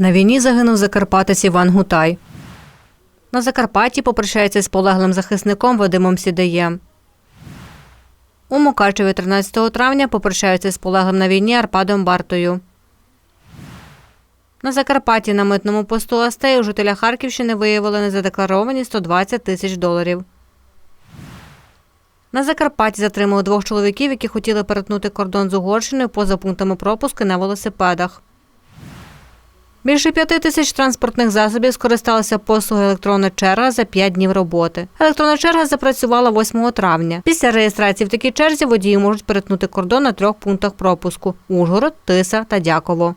На війні загинув закарпатець Іван Гутай. На Закарпатті попрощається з полеглим захисником Вадимом Сідеєм. У Мукачеві 13 травня попрощаються з полеглим на війні Арпадом Бартою. На Закарпатті на митному посту Астею жителя Харківщини виявили незадекларовані 120 тисяч доларів. На Закарпатті затримали двох чоловіків, які хотіли перетнути кордон з Угорщиною поза пунктами пропуску на велосипедах. Більше п'яти тисяч транспортних засобів скористалися послугою електронна черга за п'ять днів роботи. Електронна черга запрацювала 8 травня. Після реєстрації в такій черзі водії можуть перетнути кордон на трьох пунктах пропуску: Ужгород, Тиса та Дяково.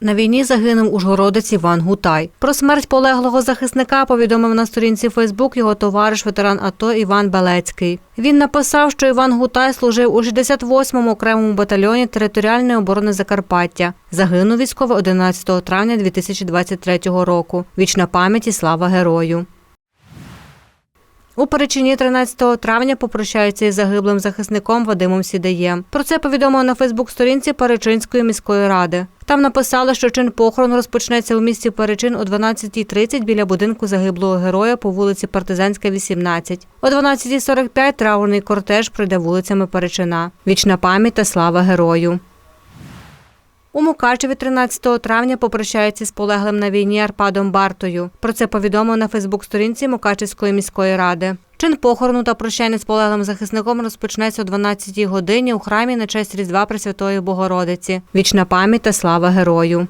На війні загинув ужгородець Іван Гутай. Про смерть полеглого захисника повідомив на сторінці Фейсбук його товариш ветеран АТО Іван Белецький. Він написав, що Іван Гутай служив у 68-му окремому батальйоні територіальної оборони Закарпаття. Загинув військовий 11 травня 2023 року. Вічна пам'ять і слава герою. У Перечині 13 травня попрощаються із загиблим захисником Вадимом Сідеєм. Про це повідомили на Фейсбук-сторінці Перечинської міської ради. Там написали, що чин похорону розпочнеться у місті Перечин о 12.30 біля будинку загиблого героя по вулиці Партизанська, 18. О 12.45 траурний кортеж пройде вулицями Перечина. Вічна пам'ять та слава герою. У Мукачеві 13 травня попрощаються з полеглим на війні Арпадом Бартою. Про це повідомив на Фейсбук-сторінці Мукачевської міської ради. Чин похорону та прощання з полеглим захисником розпочнеться о 12-й годині у храмі на честь Різдва Пресвятої Богородиці. Вічна пам'ять та слава герою.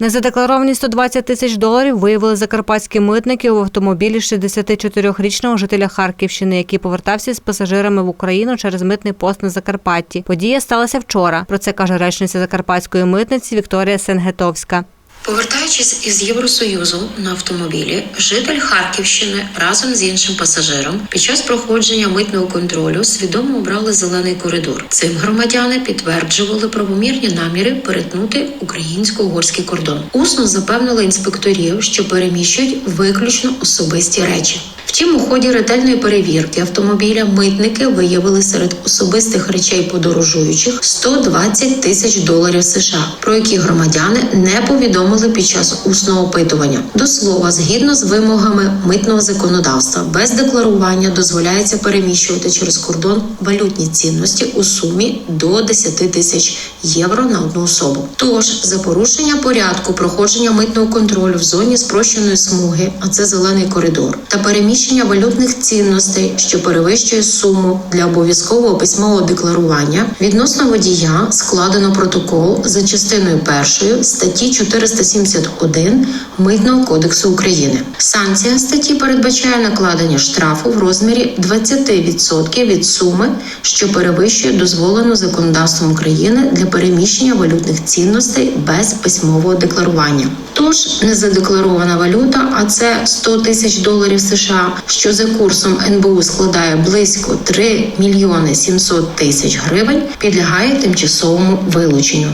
Незадекларовані 120 тисяч доларів виявили закарпатські митники у автомобілі 64-річного жителя Харківщини, який повертався з пасажирами в Україну через митний пост на Закарпатті. Подія сталася вчора. Про це каже речниця закарпатської митниці Вікторія Сенгетовська. Повертаючись із Євросоюзу на автомобілі, житель Харківщини разом з іншим пасажиром під час проходження митного контролю свідомо обрали зелений коридор. Цим громадяни підтверджували правомірні наміри перетнути українсько-угорський кордон. Усно запевнили інспекторів, що переміщують виключно особисті речі. Втім, у ході ретельної перевірки автомобіля митники виявили серед особистих речей подорожуючих 120 тисяч доларів США, про які громадяни не повідомили під час усного опитування. До слова, згідно з вимогами митного законодавства, без декларування дозволяється переміщувати через кордон валютні цінності у сумі до 10 тисяч євро на одну особу. Тож за порушення порядку проходження митного контролю в зоні спрощеної смуги, а це зелений коридор, та переміщення валютних цінностей, що перевищує суму для обов'язкового письмового декларування, відносно водія складено протокол за частиною першої статті 471 Митного кодексу України. Санкція статті передбачає накладення штрафу в розмірі 20% від суми, що перевищує дозволену законодавством України для переміщення валютних цінностей без письмового декларування. Тож незадекларована валюта, а це 100 тисяч доларів США, що за курсом НБУ складає близько 3 мільйони 700 тисяч гривень, підлягає тимчасовому вилученню.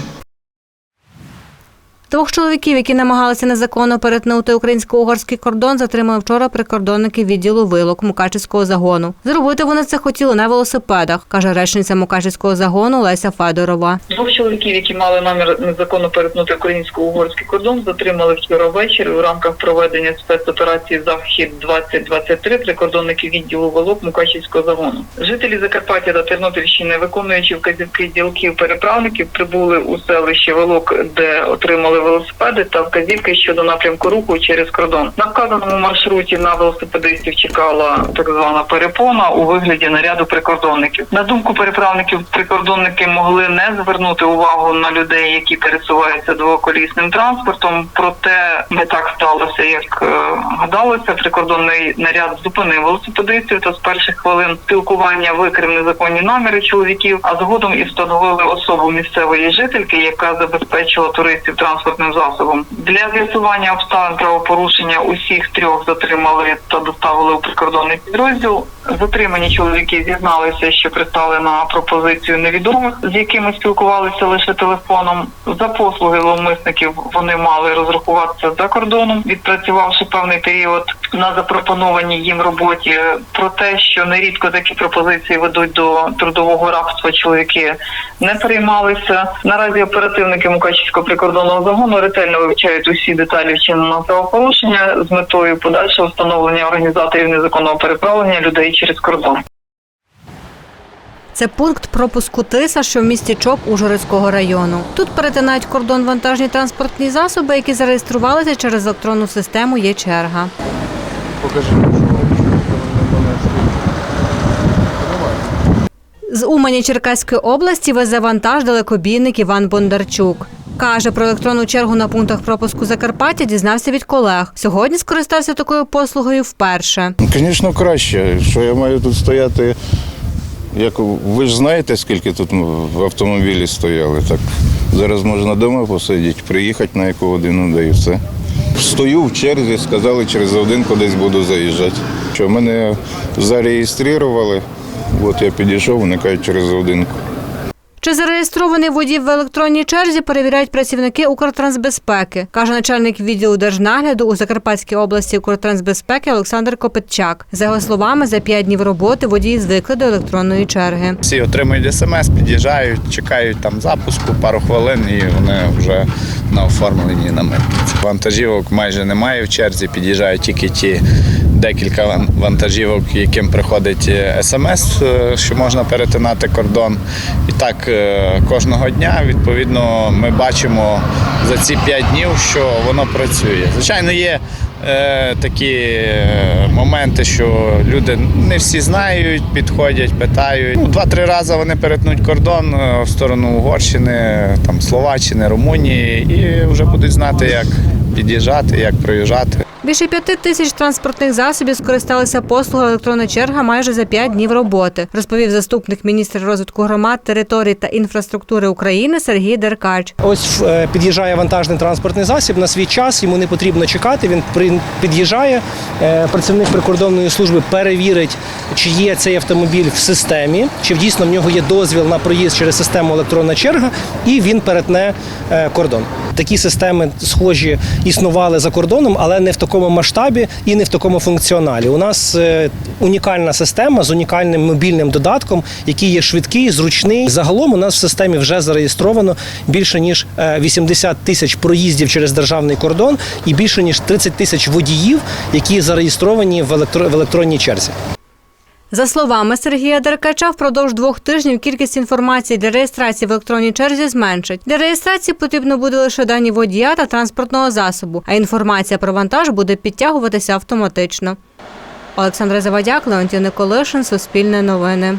Двох чоловіків, які намагалися незаконно перетнути українсько-угорський кордон, затримали вчора прикордонники відділу вилок Мукачівського загону. Зробити вони це хотіли на велосипедах, каже речниця Мукачівського загону Леся Федорова. Двох чоловіків, які мали намір незаконно перетнути українсько-угорський кордон, затримали вчора ввечері у рамках проведення спецоперації Захід 2023 прикордонники відділу волок Мукачівського загону. Жителі Закарпаття та Тернопільщини, виконуючи вказівки ділків переправників, прибули у селище Волок, де отримали велосипеди та вказівки щодо напрямку руху через кордон. На вказаному маршруті на велосипедистів чекала так звана перепона у вигляді наряду прикордонників. На думку переправників, прикордонники могли не звернути увагу на людей, які пересуваються двоколісним транспортом. Проте не так сталося, як е, гадалося. Прикордонний наряд зупинив велосипедистів та з перших хвилин спілкування викрив незаконні наміри чоловіків, а згодом і встановили особу місцевої жительки, яка забезпечила туристів транспортним засобом. Для з'ясування обставин правопорушення усіх трьох затримали та доставили у прикордонний підрозділ. Затримані чоловіки зізналися, що пристали на пропозицію невідомих, з якими спілкувалися лише телефоном. За послуги зловмисників вони мали розрахуватися за кордоном, відпрацювавши певний період на запропонованій їм роботі. Про те, що нерідко такі пропозиції ведуть до трудового рабства, чоловіки не переймалися. Наразі оперативники Мукачівського прикордонного загону ретельно вивчають усі деталі вчиненого правопорушення з метою подальшого встановлення організаторів незаконного переправлення людей через кордон. Це пункт пропуску Тиса, що в місті Чоп Ужгородського району. Тут перетинають кордон вантажні транспортні засоби, які зареєструвалися через електронну систему. Є черга. Покажи, З Умані Черкаської області везе вантаж далекобійник Іван Бондарчук. Каже, про електронну чергу на пунктах пропуску Закарпаття дізнався від колег. Сьогодні скористався такою послугою вперше. Звісно, краще. Що я маю тут стояти. Як ви ж знаєте, скільки тут в автомобілі стояли, так зараз можна вдома посидіти, приїхати на яку годину, да і все. Стою в черзі, сказали, через годинку десь буду заїжджати. Що мене зареєстрували, от я підійшов, вони кажуть, через годинку. Чи зареєстрований водій в електронній черзі перевіряють працівники Укртрансбезпеки, каже начальник відділу держнагляду у Закарпатській області Укртрансбезпеки Олександр Копитчак. За його словами, за п'ять днів роботи водії звикли до електронної черги. Всі отримують смс, під'їжджають, чекають там запуску пару хвилин і вони вже на оформленні на митниці. Вантажівок майже немає в черзі, під'їжджають тільки ті декілька вантажівок, яким приходить смс, е, що можна перетинати кордон. І так е, кожного дня відповідно ми бачимо за ці п'ять днів, що воно працює. Звичайно, є е, такі е, моменти, що люди не всі знають, підходять, питають. Ну, Два-три рази вони перетнуть кордон е, в сторону Угорщини, там, Словаччини, Румунії, і вже будуть знати, як під'їжджати, як проїжджати. Більше п'яти тисяч транспортних засобів скористалися послугою електронна черга майже за п'ять днів роботи, розповів заступник міністра розвитку громад, територій та інфраструктури України Сергій Деркач. Ось е, під'їжджає вантажний транспортний засіб на свій час, йому не потрібно чекати. Він під'їжджає. е, Працівник прикордонної служби перевірить, чи є цей автомобіль в системі, чи дійсно в нього є дозвіл на проїзд через систему електронна черга, і він перетне е, кордон. Такі системи схожі існували за кордоном, але не в такому масштабі і не в такому функціоналі. У нас е, унікальна система з унікальним мобільним додатком, який є швидкий, зручний. Загалом у нас в системі вже зареєстровано більше ніж е, 80 тисяч проїздів через державний кордон і більше ніж 30 тисяч водіїв, які зареєстровані в електронній черзі. За словами Сергія Деркача, впродовж двох тижнів кількість інформації для реєстрації в електронній черзі зменшить. Для реєстрації потрібно буде лише дані водія та транспортного засобу, а інформація про вантаж буде підтягуватися автоматично. Олександра Завадяк, Леонтій Николишин, Суспільне новини.